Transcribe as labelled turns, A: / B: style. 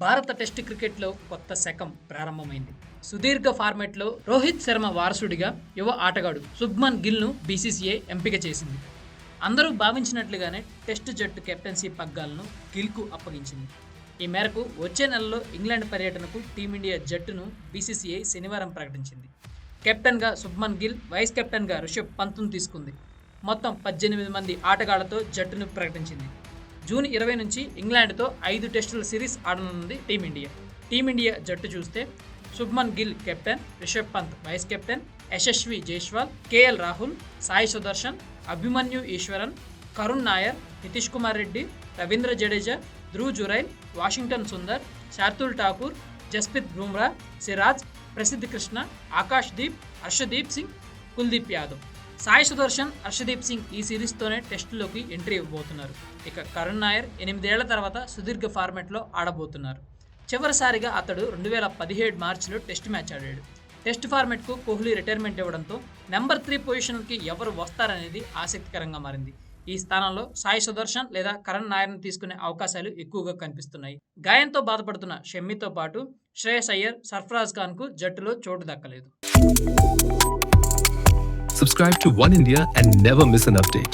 A: భారత టెస్ట్ క్రికెట్లో కొత్త శకం ప్రారంభమైంది. సుదీర్ఘ ఫార్మెట్లో రోహిత్ శర్మ వారసుడిగా యువ ఆటగాడు శుభ్మన్ గిల్ను బీసీసీఐ ఎంపిక చేసింది. అందరూ భావించినట్లుగానే టెస్ట్ జట్టు కెప్టెన్సీ పగ్గాలను గిల్కు అప్పగించింది. ఈ మేరకు వచ్చే నెలలో ఇంగ్లాండ్ పర్యటనకు టీమిండియా జట్టును బీసీసీఐ శనివారం ప్రకటించింది. కెప్టెన్గా శుభ్మన్ గిల్ వైస్ కెప్టెన్గా రిషబ్ పంత్ను తీసుకుంది. మొత్తం పద్దెనిమిది మంది ఆటగాళ్ళతో జట్టును ప్రకటించింది. జూన్ ఇరవై నుంచి ఇంగ్లాండ్తో ఐదు టెస్టుల సిరీస్ ఆడనుంది టీమిండియా. టీమిండియా జట్టు చూస్తే Shubman Gill captain Rishabh Pant vice captain Yashasvi Jaiswal KL Rahul Sai Sudharsan Abhimanyu Easwaran Karun Nair Nitish Kumar Reddy Ravindra Jadeja Dhruv Jurel Washington Sundar Shardul Thakur Jasprit Bumrah Siraj Prasidh Krishna Akash Deep Harshdeep Singh Kuldeep Yadav. Sai Sudharsan Harshdeep Singh ఈ సిరీస్తోనే టెస్టులోకి entry ఇవ్వబోతున్నారు. ఇక కరుణ్ నాయర్ ఎనిమిదేళ్ళ తర్వాత సుదీర్ఘ ఫార్మాట్లో ఆడబోతున్నారు. చివరిసారిగా అతడు రెండు వేల పదిహేడు మార్చిలో టెస్ట్ మ్యాచ్ ఆడాడు. టెస్ట్ ఫార్మెట్కు కోహ్లీ రిటైర్మెంట్ ఇవ్వడంతో నెంబర్ త్రీ పొజిషన్కి ఎవరు వస్తారనేది ఆసక్తికరంగా మారింది. ఈ స్థానంలో సాయి సుదర్శన్ లేదా కరణ్ నాయర్ని తీసుకునే అవకాశాలు ఎక్కువగా కనిపిస్తున్నాయి గాయంతో బాధపడుతున్న షమ్మితో పాటు శ్రేయస్ అయ్యర్ సర్ఫరాజ్ ఖాన్కు జట్టులో చోటు దక్కలేదు
B: Subscribe to One India and never miss an update.